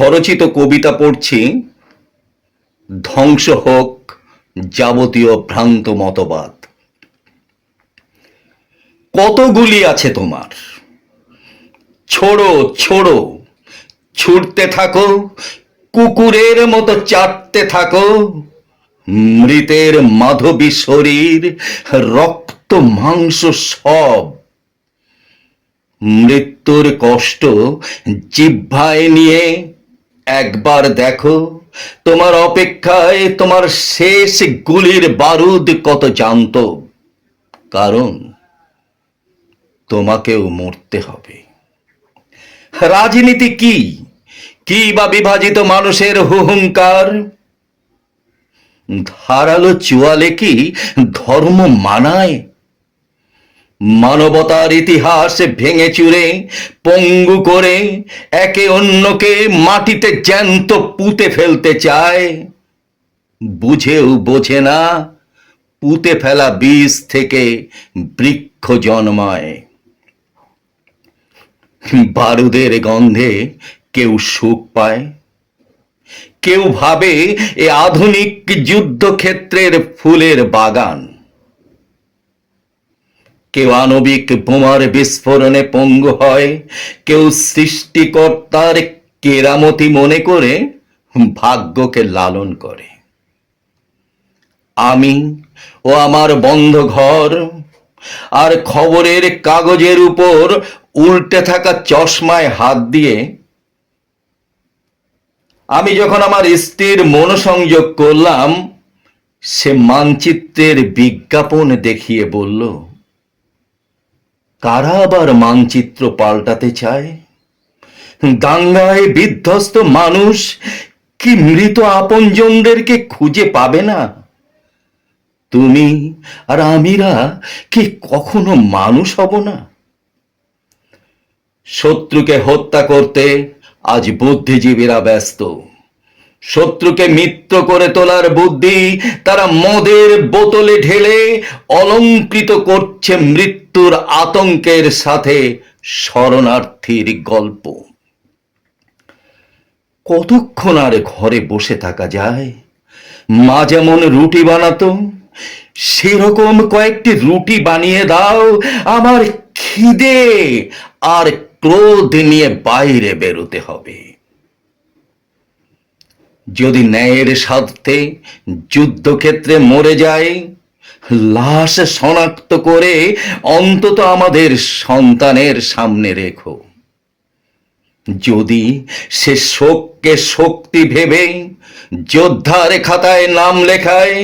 স্বরচিত কবিতা পড়ছি, ধ্বংস হোক যাবতীয় ভ্রান্ত মতবাদ। কতগুলি আছে তোমার? ছোড়ো ছোড়ো, ছুটতে থাকো, কুকুরের মতো চাটতে থাকো, মৃতের মাধবী শরীর, রক্ত, মাংস সব। মৃত্যুর কষ্ট জিহ্বায় নিয়ে একবার দেখো, তোমার অপেক্ষায় তোমার শেষ গুলির বারুদ কত জানত। কারণ তোমাকেও মরতে হবে। রাজনীতি কি? কি বা বিভাজিত মানুষের হুহুঙ্কার? ধারালো চুয়ালে কি ধর্ম মানায়? মানবতার ইতিহাস ভেঙে চুরে, পঙ্গু করে একে অন্যকে মাটিতে জ্যান্ত পুঁতে ফেলতে চায়। বুঝেও বোঝে না পুঁতে ফেলা বীজ থেকে বৃক্ষ জন্মায়। বারুদের গন্ধে কেউ সুখ পায়। কেউ ভাবে এ আধুনিক যুদ্ধক্ষেত্রের ফুলের বাগান। কেউ আণবিক বোমার বিস্ফোরণে পঙ্গু হয়, কেউ সৃষ্টিকর্তার কেরামতি মনে করে ভাগ্যকে লালন করে। আমি ও আমার বন্ধ ঘর আর খবরের কাগজের উপর উল্টে থাকা চশমায় হাত দিয়ে, আমি যখন আমার স্ত্রীর মনোসংযোগ করলাম, সে মানচিত্রের বিজ্ঞাপন দেখিয়ে বলল কারা আবার মানচিত্র পাল্টাতে চায়? দাঙ্গায় বিধ্বস্ত মানুষ কি মৃত আপনজনদেরকে খুঁজে পাবে না? তুমি আর আমিরা কি কখনো মানুষ হব না? শত্রুকে হত্যা করতে আজ বুদ্ধিজীবীরা ব্যস্ত। শত্রুকে মিত্র করে তোলার বুদ্ধি তারা মদের বোতলে ঢেলে অলঙ্কৃত করছে মৃত্যুর আতঙ্কের সাথে শরণার্থীর গল্প। কতক্ষণ আর ঘরে বসে থাকা যায়? মা যেমন রুটি বানাতো, সেরকম কয়েকটি রুটি বানিয়ে দাও, আমার খিদে আর ক্রোধ নিয়ে বাইরে বেরোতে হবে। যদি ন্যায়ের স্বার্থে যুদ্ধক্ষেত্রে মরে যায়, লাশ শনাক্ত করে অন্তত আমাদের সন্তানের সামনে রেখো। যদি সে শোককে শক্তি ভেবে যোদ্ধার খাতায় নাম লেখায়,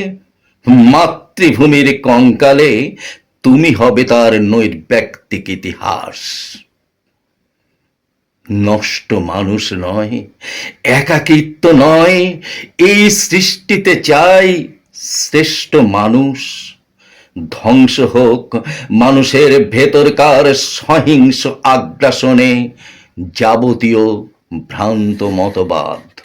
মাতৃভূমির কঙ্কালে তুমি হবে তার নৈর্ব্যক্তিক ইতিহাস। নষ্ট মানুষ নয়, একাকিত্ব নয়। এই সৃষ্টিতে চাই শ্রেষ্ঠ মানুষ। ধ্বংস হোক মানুষের ভেতরকার সহিংস আগ্রাসনে যাবতীয় ভ্রান্ত মতবাদ।